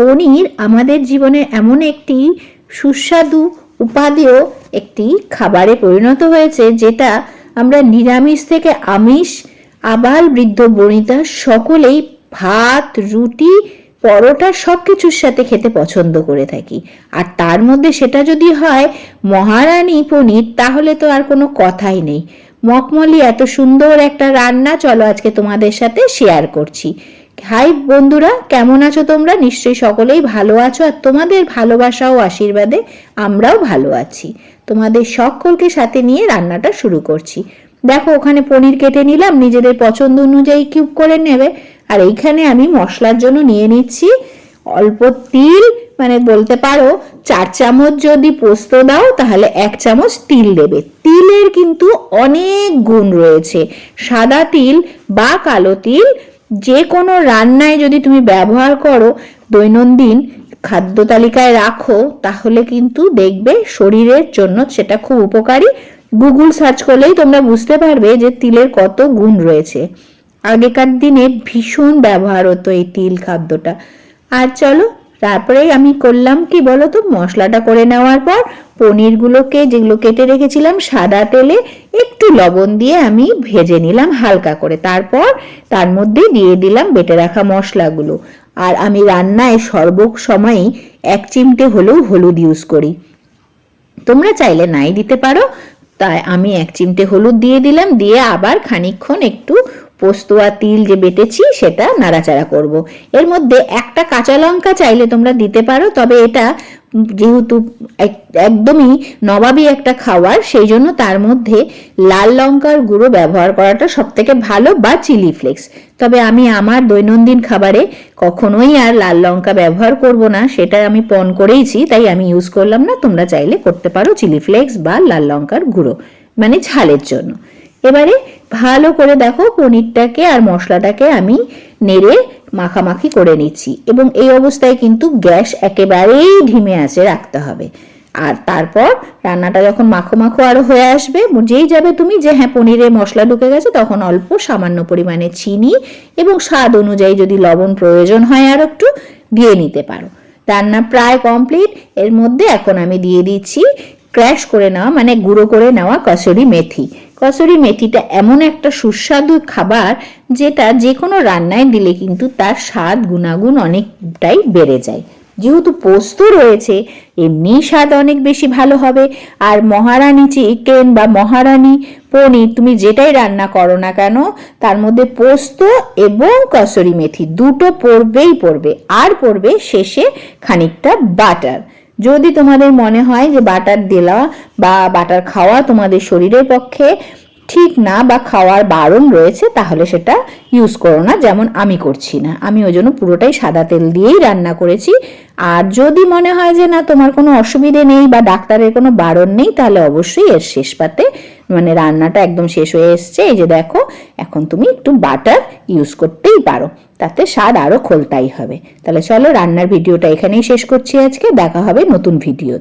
পনির আমাদের জীবনে এমন একটি সুস্বাদু উপাদেয় একটি খাবারে পরিণত হয়েছে, যেটা আমরা নিরামিষ থেকে আমিষ আবার বৃদ্ধ, বনিতা সকলেই ভাত, রুটি, পরোটা সব কিছুর সাথে খেতে পছন্দ করে থাকি। আর তার মধ্যে সেটা যদি হয় মহারানী পনির, তাহলে তো আর কোনো কথাই নেই। মকমলি, এত সুন্দর একটা রান্না, চলো আজকে তোমাদের সাথে শেয়ার করছি। হাই বন্ধুরা, কেমন আছো তোমরা? নিশ্চয়ই সকলেই ভালো আছো আর তোমাদের ভালোবাসা ও আশীর্বাদে আমরাও ভালো আছি। তোমাদের সকলকে সাথে নিয়ে রান্নাটা শুরু করছি। দেখো, ওখানে পনির কেটে নিলাম, নিজেদের পছন্দ অনুযায়ী কিউব করে নেবে। আর এইখানে আমি মশলার জন্য নিয়ে নিচ্ছি অল্প তিল মানে বলতে পারো চার চামচ যদি পোস্ত দাও, তাহলে এক চামচ তিল দেবে। তিলের কিন্তু অনেক গুণ রয়েছে। সাদা তিল বা কালো তিল যে কোনো রান্নায় যদি তুমি ব্যবহার করো দৈনন্দিন খাদ্য তালিকায় রাখো, তাহলে কিন্তু দেখবে শরীরের জন্য সেটা খুব উপকারী। গুগল সার্চ করলেই তোমরা বুঝতে পারবে যে তিলের কত গুণ রয়েছে। আগেকার দিনে ভীষণ ব্যবহার হতো এই তিল খাদ্যটা। আর চলো তারপরে আমি করলাম কি বলো তো মশলাটা করে নেওয়ার পর পনিরগুলোকে যেগুলো কেটে রেখেছিলাম সাদা তেলে একটু লবণ দিয়ে আমি ভেজে নিলাম হালকা করে। তারপর তার মধ্যে দিয়ে দিলাম বেটে রাখা মশলাগুলো। আর আমি রান্নায় সর্ব সময়ই এক চিমটে হলেও হলুদ ইউজ করি। তোমরা চাইলে নাই দিতে পারো, তাই আমি এক চিমটে হলুদ দিয়ে দিলাম। দিয়ে আবার খানিকক্ষণ একটু পোস্ত আর তিল যে বেটেছি, সেটা নাড়াচাড়া করব। এর মধ্যে একটা কাঁচা লঙ্কা চাইলে তোমরা দিতে পারো, তবে এটা যেহেতু এক- একদমই নবাবী একটা খাবার সেই জন্য তার মধ্যে লাল লঙ্কার গুঁড়ো ব্যবহার করাটা সব থেকে ভালো বা চিলি ফ্লেক্স। তবে আমি আমার দৈনন্দিন খাবারে কখনোই আর লাল লঙ্কা ব্যবহার করব না, সেটা আমি পণ করেইছি, তাই আমি ইউজ করলাম না। তোমরা চাইলে করতে পারো চিলি ফ্লেক্স বা লাল লঙ্কার গুঁড়ো মানে ঝালের জন্য। এবারে ভালো করে দেখো পনিরটাকে আর মশলাটাকে আমি নেড়ে মাখামাখি করে নিচ্ছি এবং এই অবস্থায় কিন্তু গ্যাস একেবারেই ধিমে আছে রাখতে হবে। আর তারপর রান্নাটা যখন মাখো মাখো আরও হয়ে আসবে যেই যাবে তুমি যে হ্যাঁ পনিরে মশলা ঢুকে গেছে, তখন অল্প সামান্য পরিমাণে চিনি এবং স্বাদ অনুযায়ী যদি লবণ প্রয়োজন হয় আর একটু দিয়ে নিতে পারো। রান্না প্রায় কমপ্লিট। এর মধ্যে এখন আমি দিয়ে দিচ্ছি ক্র্যাশ করে নেওয়া মানে গুঁড়ো করে নেওয়া কসুরি মেথি। কসুরি মেথিটা এমন একটা সুস্বাদু খাবার যেটা যে কোনো রান্নায় দিলে কিন্তু তার স্বাদ, গুণাগুণ অনেকটাই বেড়ে যায়। যেহেতু পোস্ত রয়েছে, এমনি স্বাদ অনেক বেশি ভালো হবে। আর মহারানী চিকেন বা মহারানী পনির, তুমি যেটাই রান্না করো না কেন, তার মধ্যে পোস্ত এবং কসুরি মেথি দুটো পড়বেই পড়বে। আর পড়বে শেষে খানিকটা বাটার। যদি তোমাদের মনে হয় যে বাটার দেওয়া বা বাটার খাওয়া তোমাদের শরীরের পক্ষে ঠিক না বা খাওয়ার বারণ রয়েছে, তাহলে সেটা ইউজ করো না। যেমন আমি করছি না। আমি ওই জন্য পুরোটাই সাদা তেল দিয়েই রান্না করেছি। আর যদি মনে হয় যে না, তোমার কোনো অসুবিধে নেই বা ডাক্তারের কোনো বারণ নেই, তাহলে অবশ্যই এর শেষ পাতে মানে রান্নাটা একদম শেষ হয়ে এসছে। এই যে দেখো, এখন তুমি একটু বাটার ইউজ করতেই পারো। তাতে স্বাদ আরও খোলতাই হবে। তাহলে চলো রান্নার ভিডিওটা এখানেই শেষ করছি আজকে। দেখা হবে নতুন ভিডিও